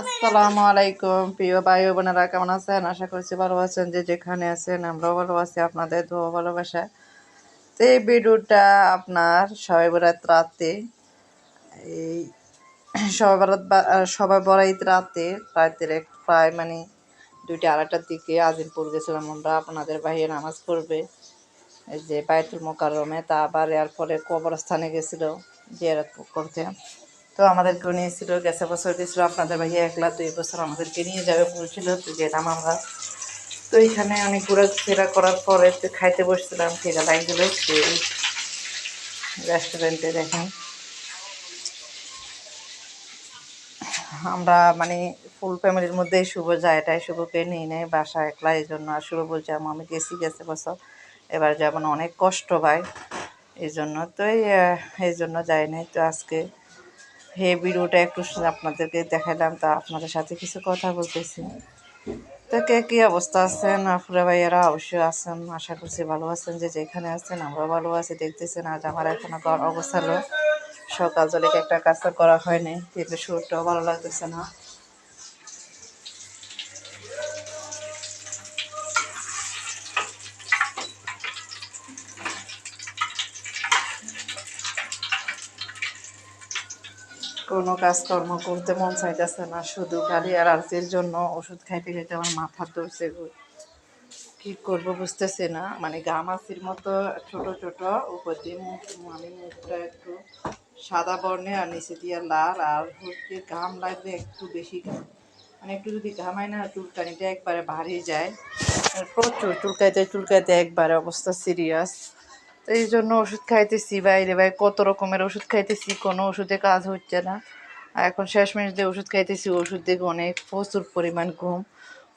আসসালামু আলাইকুম, প্রিয় ভাই বোনেরা, কেমন আছেন? আশা করছি ভালো আছেন, যে যেখানে আছেন, আমরাও ভালো আছি, আপনাদের দোয়া ভালোবাসা তো এই ভিডিওটা আপনার সবাই বরাত রাতে, এই সবাই বরাত সবাই বরাত রাতে, রাতের প্রায় মানে দুইটা আড়াইটার দিকে আজিমপুর গেছিলাম আমরা, আপনাদের বাইরে নামাজ পড়বে। যে বায়তুল মোকাররমে, তা আবার এর পরে কবরস্থানে গেছিল, জিয়ারত করতে। তো আমাদেরকে নিয়েছিল গেছে বছর গেছিল আপনাদের ভাইয়া একলা দুই বছর আমাদেরকে নিয়ে যাবে বলছিল তো গেলাম আমরা। তো এখানে অনেক ঘোরাফেরা করার পরে খাইতে বসছিলাম ফেরা লাগছিল রেস্টুরেন্টে দেখেন। আমরা মানে ফুল ফ্যামিলির মধ্যেই শুভ যায় এটাই শুভকে নিয়ে নেয় বাসা একলা এই জন্য আর শুভ বলছে "আম্মু, আমি গেছি গেছে বছর এবার যেমন অনেক কষ্ট পায় এই জন্য তো এই জন্য যাই নাই তো আজকে হে ভিডিওটা একটু আপনাদেরকে দেখালাম তা আপনাদের সাথে কিছু কথা বলতেছি। তো কে কী অবস্থা আছেন? আফুরা ভাইয়ারা অবশ্যই আছেন, আশা করছি ভালো আছেন, যে যেখানে আছেন আমরা ভালো আছি, দেখতেছেন আজ আমার এখনও অবস্থা হলো সকাল জলিকে একটা কাজটা করা হয়নি, কিন্তু সুরটাও ভালো লাগতেছে না। কোনো কাজকর্ম করতে মন চাইতেছে না, শুধু খালি আরতির জন্য ওষুধ খাইতে খাইতে আমার মাথা ধরছে কি করব বুঝতেছি না মানে গামাছির মতো ছোট ছোট উপর দিয়ে মুখ মানে মুখটা একটু সাদা বর্ণে আর নিচে দিয়ে লাল, আর হচ্ছে ঘাম লাগবে একটু বেশি ঘাম। মানে একটু যদি ঘামায় না, চুলকানিটা একবারে ভারী যায়। প্রচুর চুলকাইতে চুলকাইতে একবারে অবস্থা সিরিয়াস তো এই জন্য ওষুধ খাইতেছি বাইরে, ভাই। কত রকমের ওষুধ খাইতেছি, কোনো ওষুধে কাজ হচ্ছে না। আর এখন শেষমেশ দিয়ে ওষুধ খাইতেছি, ওষুধ দেখে অনেক প্রচুর পরিমাণ ঘুম।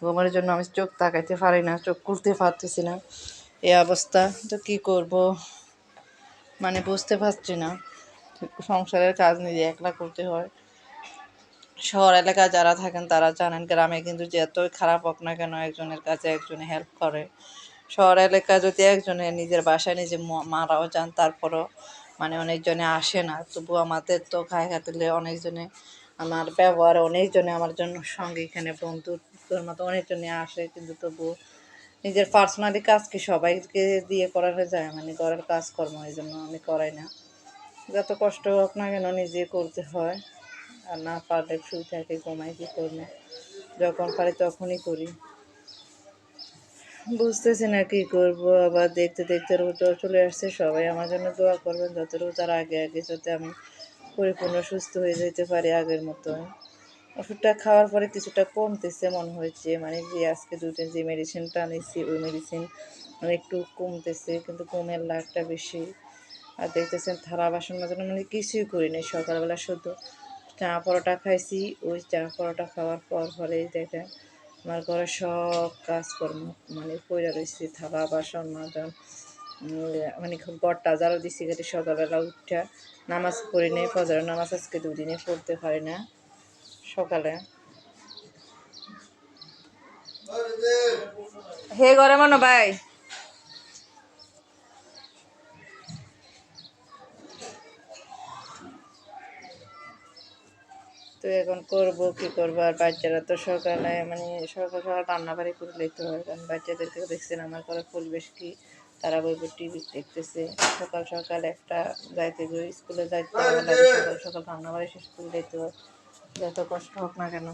ঘুমের জন্য আমি চোখ তাকাইতে পারি না, চোখ খুলতে পারতেছি না। এই অবস্থা, তো কী করব? মানে বুঝতে পারছি না। সংসারের কাজ নিজে একলা করতে হয়। শহর এলাকায় যারা থাকেন তারা জানেন, গ্রামে কিন্তু যতই খারাপ হোক না কেন, একজনের কাছে একজনে হেল্প করে। শহর এলাকায় যদি একজনে নিজের বাসায় নিজে মারাও যান, তারপরও মানে অনেকজনে আসে না। তবু আমাদের তো খায় খাতিলে অনেকজনে আমার ব্যবহার অনেকজনে আমার জন্য সঙ্গে এখানে বন্ধুত্বর মতো অনেকজনে আসে। কিন্তু তবু নিজের পার্সোনালি কাজ কি সবাইকে দিয়ে করানো যায়? মানে ঘরের কাজকর্ম এই জন্য আমি করাই না। যত কষ্ট হোক না কেন নিজে করতে হয়। আর না পারলে শুয়ে থাকে ঘুমাই কি করব? যখন পারি তখনই করি। বুঝতেছি না কি করব, আবার দেখতে দেখতে রোজাও চলে আসছে, সবাই আমার জন্য দোয়া করবেন যত রোজার আগে আগে যাতে আমি পরিপূর্ণ সুস্থ হয়ে যেতে পারি আগের মতো ওষুধটা খাওয়ার পরে কিছুটা কমতেছে মনে হয়েছে মানে যে আজকে দুদিন যে মেডিসিনটা নিচ্ছি ওই মেডিসিন মানে একটু কমতেছে, কিন্তু কমের লাখটা বেশি। আর দেখতেছেন থালা বাসন মাজানো মানে কিছুই করিনি সকালবেলা শুধু চা পরোটা খাইছি, ওই চা পরোটা খাওয়ার পর পরেই দেখেন আমার ঘরে সব কাজকর্ম মানে পয়লা রয়েছে থালা, বাসন, মাজন মানে খুব গড়টা যারা দিছি গেছে সকালবেলা উঠা। নামাজ পড়ি নেই ফজর নামাজ আজকে দুদিনে পড়তে পারি না, সকালে। হে ঘরে মনো ভাই। তো এখন করব কি করব? আর বাচ্চারা তো সকালে মানে সকাল সকাল রান্না বাড়ি করে লইতে হয়। কারণ বাচ্চাদেরকে দেখছেন আমার ঘরে পরিবেশ কি? তারা বই টিভি দেখতেছে। সকাল সকাল একটা যাইতে গিয়ে স্কুলে যাইতে সকাল সকাল রান্না বাড়ি শেষ করে দিতে হয়। যত কষ্ট হোক না কেন।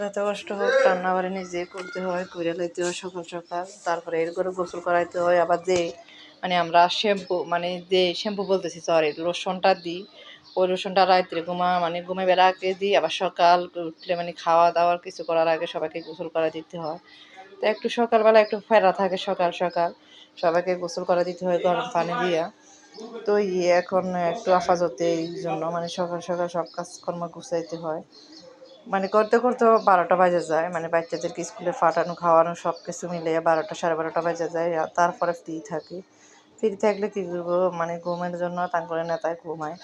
যত কষ্ট হোক রান্না বাড়ি নিজে করতে হয়, করে লইতে হয় সকাল সকাল। তারপরে এর করে গোসল করাইতে হয়, আবার যে মানে আমরা শ্যাম্পু মানে যে শ্যাম্পু বলতেছি সরি লোশনটা দিই। ওই লোশনটা রাত্রে ঘুমা মানে ঘুমে বেলা আগে দিই, আবার সকাল উঠলে মানে খাওয়া দাওয়ার কিছু করার আগে সবাইকে গোসল করা দিতে হয়। তো একটু সকালবেলা একটু ফেরা থাকে সকাল সকাল। সবাইকে গোসল করা দিতে হয় গরম পানি দিয়া। তো ইয়ে এখন একটু আফাজতে এই জন্য মানে সকাল সকাল সব কাজকর্ম গুছাইতে হয়। মানে করতে করতে বারোটা বাজে যায় মানে বাচ্চাদেরকে স্কুলে ফাটানো খাওয়ানো সব কিছু মিলে বারোটা, সাড়ে বারোটা বাজে যায় তারপরে ফ্রি থাকি। ফ্রি থাকলে কী করব? মানে ঘুমের জন্য তাঁকরে নেতায় ঘুমায়।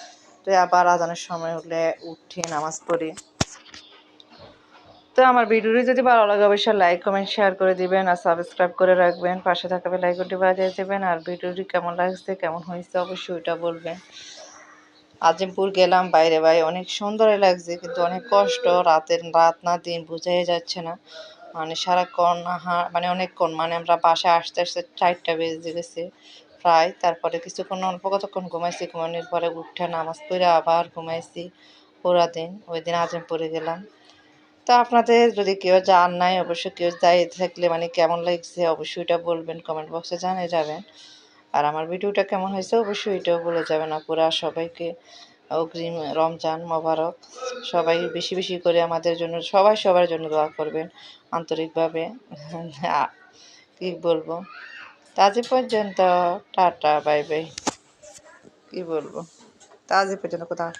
তো আবার আজানের সময় হলে উঠি নামাজ পড়ি। তো আমার ভিডিওটি যদি ভালো লাগে অবশ্যই লাইক কমেন্ট শেয়ার করে দিবেন আর সাবস্ক্রাইব করে রাখবেন। পাশে থাকা বেলাইকনটি বাজিয়ে দেবেন আর ভিডিওটি কেমন লাগছে, কেমন হয়েছে অবশ্যই ওইটা বলবেন। আজিমপুর গেলাম, বাইরে ভাই অনেক সুন্দরই লাগছে, কিন্তু অনেক কষ্ট। রাতের রাত না দিন বোঝাই যাচ্ছে না। মানে সারাক্ষণ হা- মানে অনেকক্ষণ মানে আমরা বাসায় আসতে আসতে চারটা বেজে গেছে। প্রায় তারপরে কিছুক্ষণ অল্প কতক্ষণ ঘুমাইছি, ঘুমানোর পরে উঠে নামাজ পড়ে আবার ঘুমাইছি পুরা দিন, ওই দিন আজিমপুরে গেলাম। তো আপনাদের যদি কেউ যান নাই, অবশ্যই কেউ যাই থাকলে মানে কেমন লাগছে অবশ্যই এটা বলবেন কমেন্ট বক্সে জানিয়ে যাবেন। আর আমার ভিডিওটা কেমন হয়েছে অবশ্যই এটাও বলে যাবেন আপুরা, সবাইকে অগ্রিম রমজান মোবারক। সবাই বেশি বেশি করে আমাদের জন্য, সবাই সবার জন্য দোয়া করবেন আন্তরিকভাবে। কি বলব? তা আজ এ পর্যন্ত টাটা বাই বাই। কি বলব? তাজে পর্যন্ত কোথাও